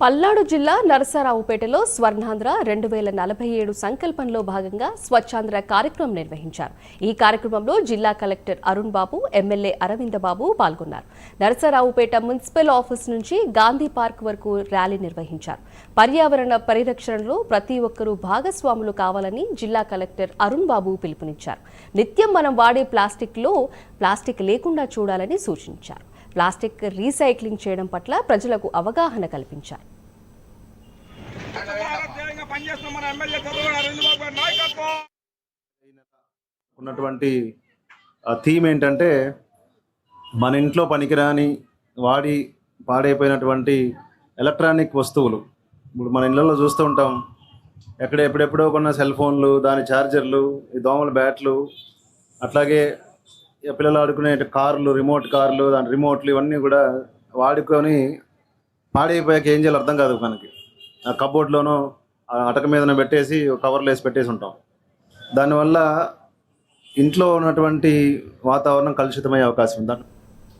పల్నాడు జిల్లా నరసరావుపేటలో స్వర్ణాంధ్ర రెండు వేల నలభై ఏడు సంకల్పంలో భాగంగా స్వచ్ఛాంధ్ర కార్యక్రమం నిర్వహించారు. ఈ కార్యక్రమంలో జిల్లా కలెక్టర్ అరుణ్ బాబు ఎమ్మెల్యే అరవింద బాబు పాల్గొన్నారు. నరసరావుపేట మున్సిపల్ ఆఫీస్ నుంచి గాంధీ పార్క్ వరకు ర్యాలీ నిర్వహించారు. పర్యావరణ పరిరక్షణలో ప్రతి ఒక్కరూ భాగస్వాములు కావాలని జిల్లా కలెక్టర్ అరుణ్ బాబు పిలుపునిచ్చారు. నిత్యం మనం వాడే ప్లాస్టిక్లో ప్లాస్టిక్ లేకుండా చూడాలని సూచించారు. ప్లాస్టిక్ రీసైక్లింగ్ చేయడం పట్ల ప్రజలకు అవగాహన కల్పించారు. ఉన్నటువంటి థీమ్ ఏంటంటే మన ఇంట్లో పనికిరాని వాడి పాడైపోయినటువంటి ఎలక్ట్రానిక్ వస్తువులు. ఇప్పుడు మన ఇళ్ళల్లో చూస్తూ ఉంటాం ఎక్కడ ఎప్పుడెప్పుడో కొన్న సెల్ ఫోన్లు దాని ఛార్జర్లు ఈ దోమల బ్యాట్లు అట్లాగే పిల్లలు ఆడుకునే కార్లు రిమోట్ కార్లు దాని రిమోట్లు ఇవన్నీ కూడా వాడుకొని పాడైపోయాక ఏం చేయాలో అర్థం కాదు మనకి. ఆ కబోర్డ్లోనో ఆ అటక మీదన పెట్టేసి కవర్లు వేసి పెట్టేసి ఉంటాం. దానివల్ల ఇంట్లో ఉన్నటువంటి వాతావరణం కలుషితమయ్యే అవకాశం ఉంది.